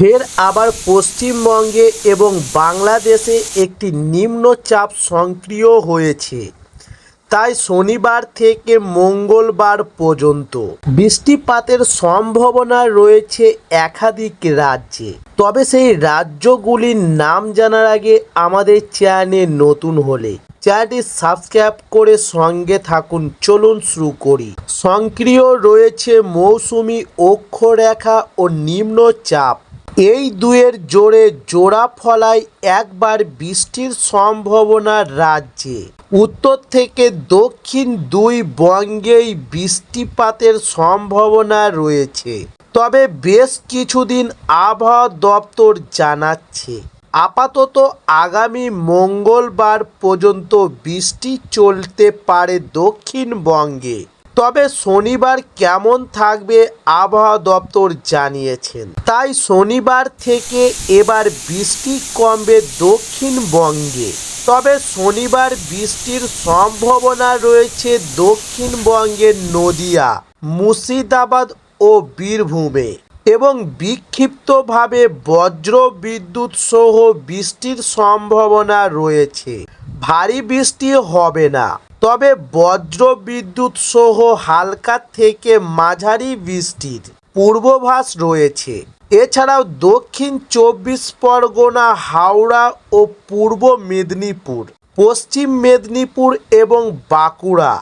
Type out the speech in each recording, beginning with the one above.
ফের আবার পশ্চিমবঙ্গে এবং বাংলাদেশে একটি নিম্নচাপ সক্রিয় হয়েছে। তাই শনিবার থেকে মঙ্গলবার পর্যন্ত বৃষ্টিপাতের সম্ভাবনা রয়েছে একাধিক রাজ্যে। তবে সেই রাজ্যগুলির নাম জানার আগে আমাদের চ্যানেল নতুন হলে চ্যানেলটি সাবস্ক্রাইব করে সঙ্গে থাকুন। চলুন শুরু করি। সক্রিয় রয়েছে মৌসুমি অক্ষরেখা ও নিম্নচাপ। এই দুয়ের জোরে জোড়া ফলায় একবার বৃষ্টির সম্ভাবনা রাজ্যে। উত্তর থেকে দক্ষিণ দুই বঙ্গেই বৃষ্টিপাতের সম্ভাবনা রয়েছে। তবে বেশ কিছুদিন আবহাওয়া দপ্তর জানাচ্ছে, আপাতত আগামী মঙ্গলবার পর্যন্ত বৃষ্টি চলতে পারে দক্ষিণবঙ্গে তবে শনিবার কেমন থাকবে আবহাওয়া দপ্তর জানিয়েছেন। তাই শনিবার থেকে এবার বৃষ্টি কমবে দক্ষিণবঙ্গে। তবে শনিবার বৃষ্টির সম্ভাবনা রয়েছে দক্ষিণবঙ্গের নদিয়া, মুর্শিদাবাদ ও বীরভূমে এবং বিক্ষিপ্তভাবে বজ্র বিদ্যুৎ সহ বৃষ্টির সম্ভাবনা রয়েছে। ভারী বৃষ্টি হবে না। তবে বজ্র বিদ্যুৎ সহ হালকা থেকে মাঝারি বৃষ্টির পূর্বাভাস রয়েছে। এছাড়াও দক্ষিণ চব্বিশ পরগনা, হাওড়া ও পূর্ব মেদিনীপুর, পশ্চিম মেদিনীপুর এবং বাঁকুড়া,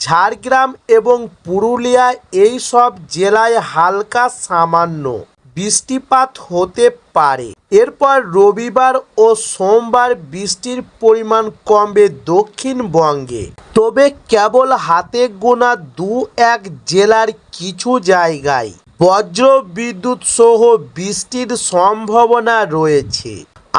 ঝাড়গ্রাম এবং পুরুলিয়া এই সব জেলায় হালকা সামান্য বৃষ্টিপাত হতে পারে। এরপর রবিবার ও সোমবার বৃষ্টির পরিমাণ কমবে দক্ষিণবঙ্গে। তবে কেবল হাতে গোনা দু এক জেলার কিছু জায়গায় বজ্র বিদ্যুৎ সহ বৃষ্টির সম্ভাবনা রয়েছে।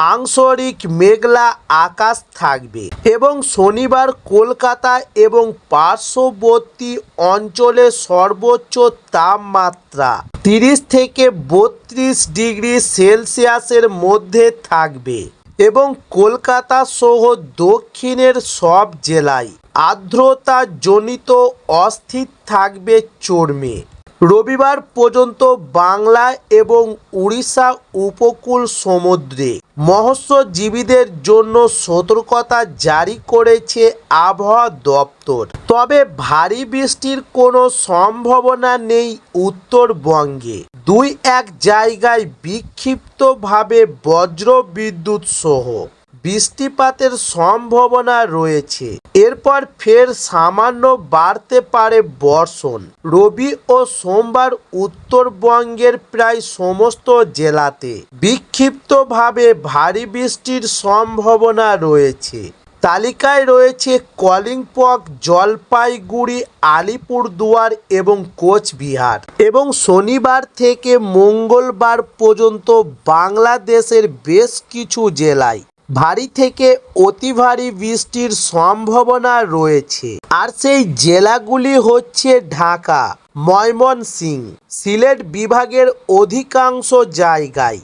আংশরিক মেঘলা আকাশ থাকবে এবং শনিবার কলকাতা এবং পার্শ্ববর্তী অঞ্চলে সর্বোচ্চ তাপমাত্রা তিরিশ থেকে বত্রিশ ডিগ্রি সেলসিয়াসের মধ্যে থাকবে এবং কলকাতা সহ দক্ষিণের সব জেলায় আর্দ্রতা জনিত অস্থির থাকবে চর্মে। রবিবার পর্যন্ত বাংলা এবং উড়িষ্যা উপকূল সমুদ্রে মৎস্যজীবীদের জন্য সতর্কতা জারি করেছে আবহাওয়া দপ্তর। তবে ভারী বৃষ্টির কোনো সম্ভাবনা নেই উত্তরবঙ্গে। দুই এক জায়গায় বিক্ষিপ্তভাবে বজ্র বিদ্যুৎ সহ বৃষ্টিপাতের সম্ভাবনা রয়েছে। এরপর ফের সামান্য বাড়তে পারে বর্ষণ। রবি ও সোমবার উত্তরবঙ্গের প্রায় সমস্ত জেলাতে বিক্ষিপ্তভাবে ভারী বৃষ্টির সম্ভাবনা রয়েছে। তালিকায় রয়েছে কলিম্পক, জলপাইগুড়ি, আলিপুরদুয়ার এবং কোচবিহার এবং শনিবার থেকে মঙ্গলবার পর্যন্ত বাংলাদেশের বেশ কিছু জেলায় ভারী থেকে অতি ভারী বৃষ্টির সম্ভাবনা রয়েছে। আর সেই জেলাগুলি হচ্ছে ঢাকা, ময়মনসিংহ, সিলেট বিভাগের অধিকাংশ জায়গায়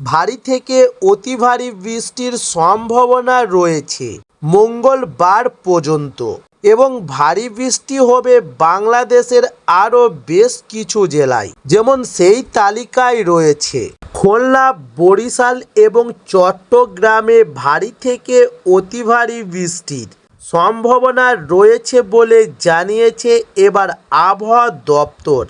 ভারী থেকে অতি ভারী বৃষ্টির সম্ভাবনা রয়েছে মঙ্গলবার পর্যন্ত। এবং ভারী বৃষ্টি হবে বাংলাদেশের আরও বেশ কিছু জেলায়, যেমন সেই তালিকায় রয়েছে। খুলনা বরিশাল এবং চট্টগ্রামে ভারী থেকে অতি ভারী বৃষ্টির সম্ভাবনা রয়েছে বলে জানিয়েছে এবার আবহাওয়া দপ্তর।